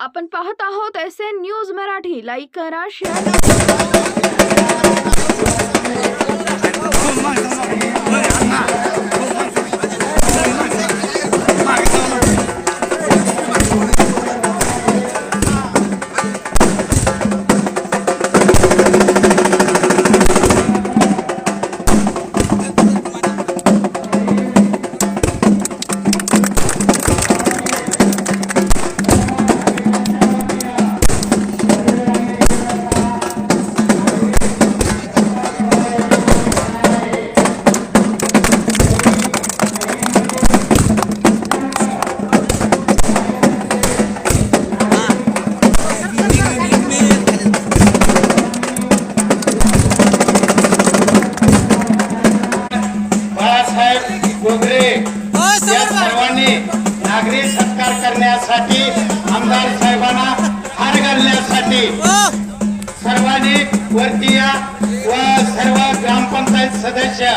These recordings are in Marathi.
आपण पाहत आहोत S N news Marathi. Like करा शेअर करण्यासाठी आमदार साहेबांना हार घालण्यासाठी. सर्वांनी वरती या व सर्व ग्रामपंचायत सदस्य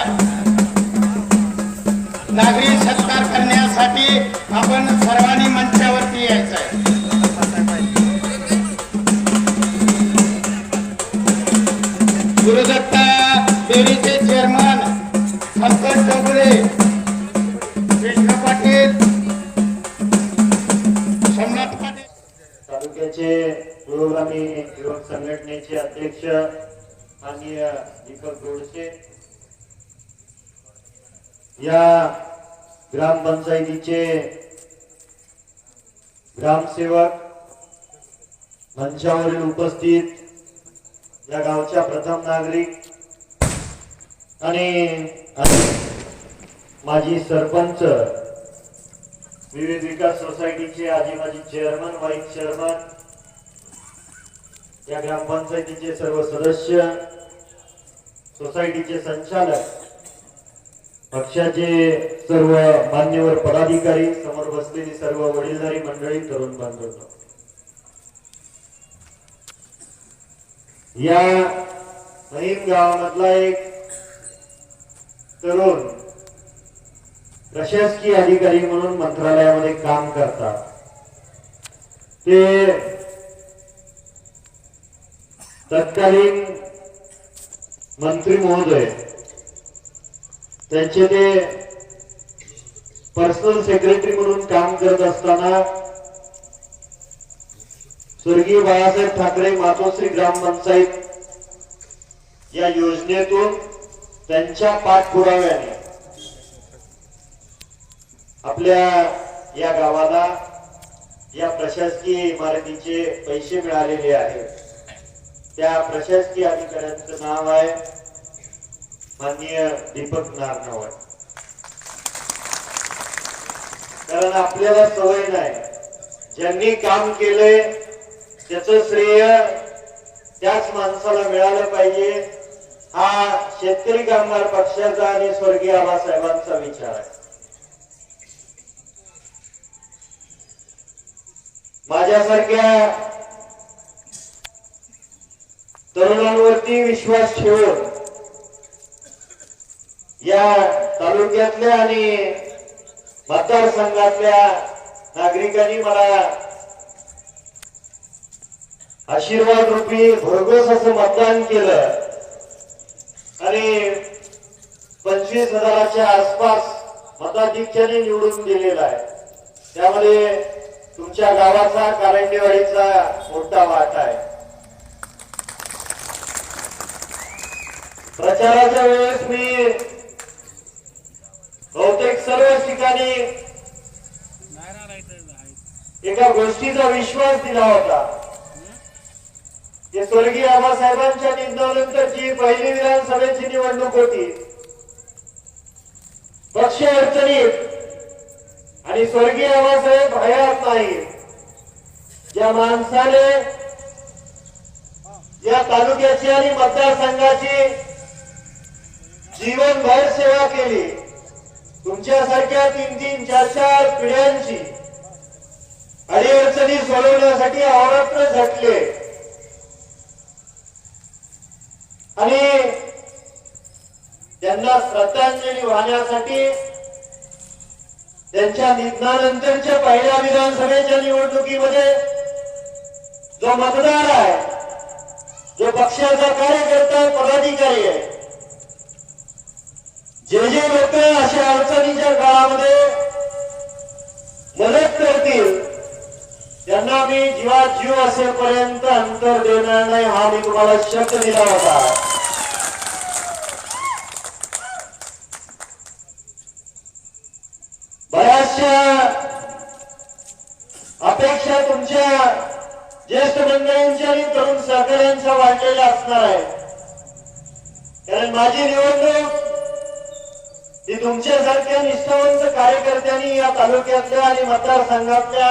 नागरी सत्कार करण्यासाठी आपण सर्वांनी मंचावरती यायचं आहे गुरुदत्ता डेअरीचे संघटनेचे अध्यक्ष माननीय दीपक गोडसे या ग्रामपंचायतीचे ग्रामसेवक मंचावरील उपस्थित या गावच्या प्रथम नागरिक आणि माजी सरपंच विविध विकास सोसायटीचे आजी माजी चेअरमन व्हाईस चेअरमन या ग्रामपंचायतीचे सर्व सदस्य सोसायटीचे संचालक पक्षाचे सर्व मान्यवर पदाधिकारी समोर बसलेली सर्व वडीलधारी मंडळी तरुण बांधव या महिम गावामधला एक तरुण प्रशासकीय अधिकारी म्हणून मंत्रालयामध्ये काम करतात. ते तत्कालीन मंत्री महोदय त्यांचे ते पर्सनल सेक्रेटरी म्हणून काम करत असताना स्वर्गीय बाळासाहेब ठाकरे मातोश्री ग्रामपंचायत या योजनेतून त्यांच्या पाठपुराव्याने आपल्या या गावाला या प्रशासकीय इमारतीचे पैसे मिळालेले आहेत. त्या प्रशासकीय अधिकाऱ्यांचं नाव आहे माननीय दीपक नारनवड कारण आपल्याला सवय नाही. ज्यांनी काम केलंय त्याच श्रेय त्याच माणसाला मिळालं पाहिजे हा शेतकरी कामगार पक्षाचा आणि स्वर्गीय आबासाहेबांचा विचार आहे. माझ्यासारख्या तरुणांवरती विश्वास ठेवून या तालुक्यातल्या आणि मतदारसंघातल्या नागरिकांनी मला आशीर्वाद रूपी भरघोस असं मतदान केलं. आणि पंचवीस हजाराच्या आसपास मताधिक्याने निवडून दिलेला आहे. त्यामध्ये तुमच्या गावाचा कारंडेवाडीचा मोठा वाटा आहे. प्रचाराच्या वेळेस मी बहुतेक सर्व ठिकाणी एका गोष्टीचा विश्वास दिला होता. स्वर्गीय आबासाहेबांच्या निधनानंतरची पहिली विधानसभेची निवडणूक होती. पक्ष अडचणीत आणि स्वर्गीय आबासाहेब हयात नाही. ज्या माणसाने या तालुक्याची आणि मतदारसंघाची जीवनभर सेवा केली. तुमच्यासारख्या तीन तीन चार चार पिढ्यांची अडीअडचणी सोडवण्यासाठी अहोरात्र झटले. आणि त्यांना श्रद्धांजली वाहण्यासाठी त्यांच्या निधनानंतरच्या पहिल्या विधानसभेच्या निवडणुकीमध्ये जो मतदार आहे जो पक्षाचा कार्यकर्ता आहे, पदाधिकारी आहे लोक अशा अडचणीच्या काळामध्ये मदत करतील. त्यांना मी जीवात जीव असेपर्यंत अंतर देणार नाही हा मी तुम्हाला शब्द दिला होता. बऱ्याचशा अपेक्षा तुमच्या ज्येष्ठ मंडळींच्या आणि तरुण सहकार्यांच्या वाढलेल्या असणार आहे. कारण माझी निवडणूक ही तुमच्यासारख्या निष्ठावंत कार्यकर्त्यांनी या तालुक्यातल्या आणि मतदारसंघातल्या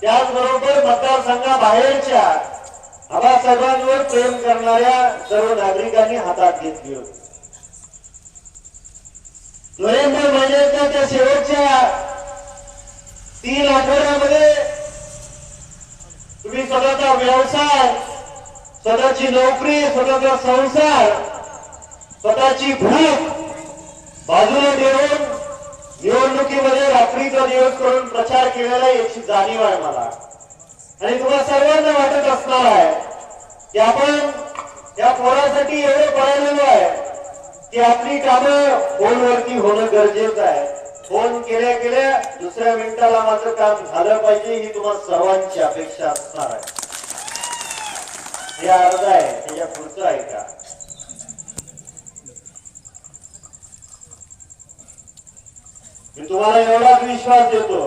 त्याचबरोबर मतदारसंघाबाहेरच्या आबासाहेबांवर प्रेम करणाऱ्या सर्व नागरिकांनी हातात घेतली होती. नोव्हेंबर महिन्याच्या त्या शेवटच्या तीन आठवड्यामध्ये तुम्ही स्वतःचा व्यवसाय स्वतःची नोकरी स्वतःचा संसार स्वतःची भूक बाजूला ठेवून निवडणुकीमध्ये रात्रीचा दिवस करून प्रचार केलेला याची जाणीव आहे मला. आणि तुम्हाला सर्वांना वाटत असणार आहे की आपण या पोरासाठी एवढं पळालेलो आहे की आपली कामं फोनवरती होणं गरजेचं आहे. फोन केल्या केल्या दुसऱ्या मिनिटाला माझं काम झालं पाहिजे ही तुम्हाला सर्वांची अपेक्षा असणार आहे. हे अर्ज आहे त्याच्या पुढचं आहे का मी तुम्हाला एवढाच विश्वास देतो.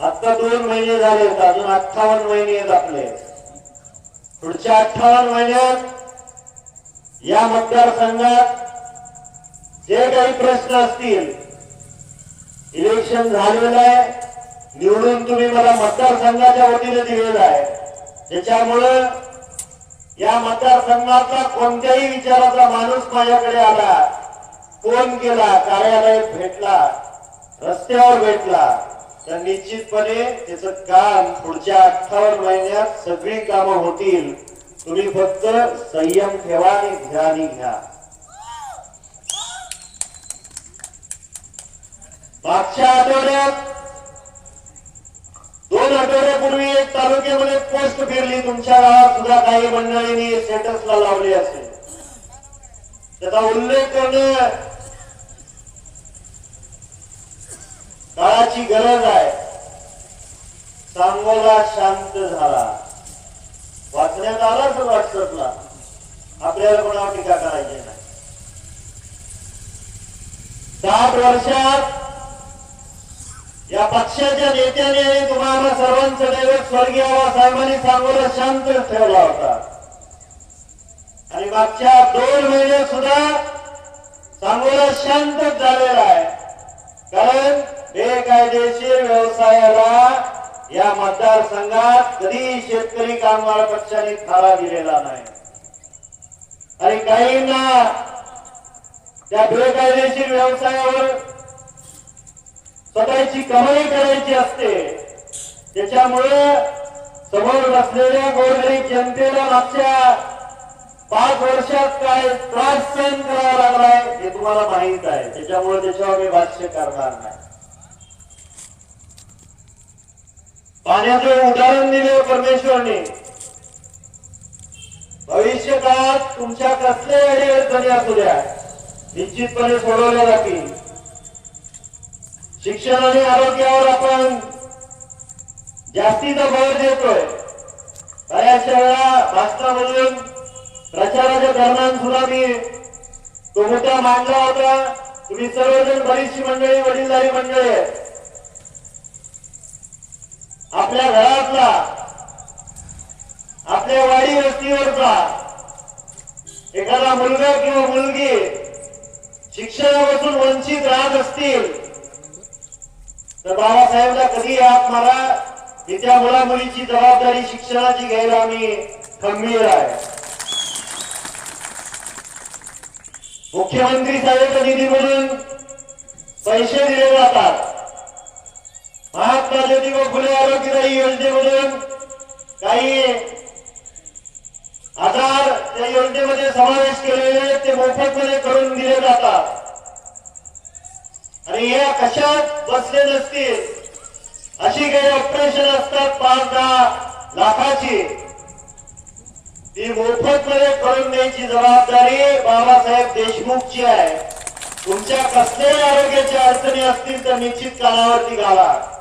आता दोन महिने झाले अजून अठ्ठावन्न महिने आहेत आपले. पुढच्या अठ्ठावन्न महिन्यात या मतदारसंघात जे काही प्रश्न असतील इलेक्शन झालेलं आहे निवडून तुम्ही मला मतदारसंघाच्या वतीने दिलेलं आहे. त्याच्यामुळं या मतदारसंघाचा कोणत्याही विचाराचा माणूस माझ्याकडे आला. फोन केला कार्यालयात भेटला रस्त्यावर भेटला तर निश्चितपणे त्याचं काम पुढच्या अठ्ठावन्न महिन्यात सगळी कामं होतील. तुम्ही फक्त संयम ठेवा आणि ध्यानी घ्या. मागच्या आठवड्यात दोन आठवड्यापूर्वी एक तालुक्यामध्ये पोस्ट फिरली. तुमच्या गावात सुद्धा काही मंडळींनी स्टेटसला लावली असेल. त्याचा उल्लेख करणं काळाची गरज आहे. सांगोला शांत झाला. वाचण्यात आला तर व्हॉट्सअपला. आपल्याला कोणावर टीका करायची नाही. सात वर्षात या पक्षाच्या नेत्याने आणि तुम्हाला सर्वांचं दैवत स्वर्गीय साहेबांनी सांगोला शांत ठेवला होता. आणि मागच्या दोन महिने सुद्धा सांगोला शांतच झालेला आहे. कारण बेकायदेशीर व्यवसायाला या मतदारसंघात कधी शेतकरी कामगार पक्षाने थारा दिलेला नाही. आणि काहींना त्या बेकायदेशीर व्यवसायावर स्वतःची कमाई करायची असते त्याच्यामुळे समोर बसलेल्या गोरगरीब जनतेला मागच्या पाच वर्षात काय त्रास सहन करावा लागलाय हे तुम्हाला माहीत आहे. त्याच्यामुळे त्याच्यावर मी भाष्य करणार नाही. पाण्याचं उदाहरण दिले हो परमेश्वरने. भविष्य काळात तुमच्या कसल्या अडचणी असू द्या. निश्चितपणे सोडवल्या जातील. शिक्षण आणि आरोग्यावर आपण जास्तीचा भर देतोय. बऱ्याचशा वेळा भाषणामधून प्रचाराच्या दरम्यान सुद्धा मी तो मुद्दा मांडला होता. तुम्ही सर्वजण बरीचशी मंडळी वडीलधारी मंडळी आपल्या घरातला आपल्या वाडी वस्तीवरचा एखादा मुलगा किंवा मुलगी शिक्षणापासून वंचित राहत असतील तर बाबासाहेबला कधी आत मारा? ही त्या मुला मुलीची जबाबदारी शिक्षणाची घ्यायला आम्ही खंबीर आहे. मुख्यमंत्री सहाय्यता निधीमधून पैसे दिले जातात. महात्मा ज्योतिबा फुले आरोग्यदायी योजनेमधून काही आधार त्या योजनेमध्ये समावेश केलेले ते मोफतमध्ये करून दिले जातात. आणि या कशात बसले नसतील अशी काही ऑपरेशन असतात पाच दहा लाखाची. ती मोफत मध्ये करून द्यायची जबाबदारी बाबासाहेब देशमुखची आहे. तुमच्या कसल्याही आरोग्याच्या अडचणी असतील तर निश्चित कालावरती घाला.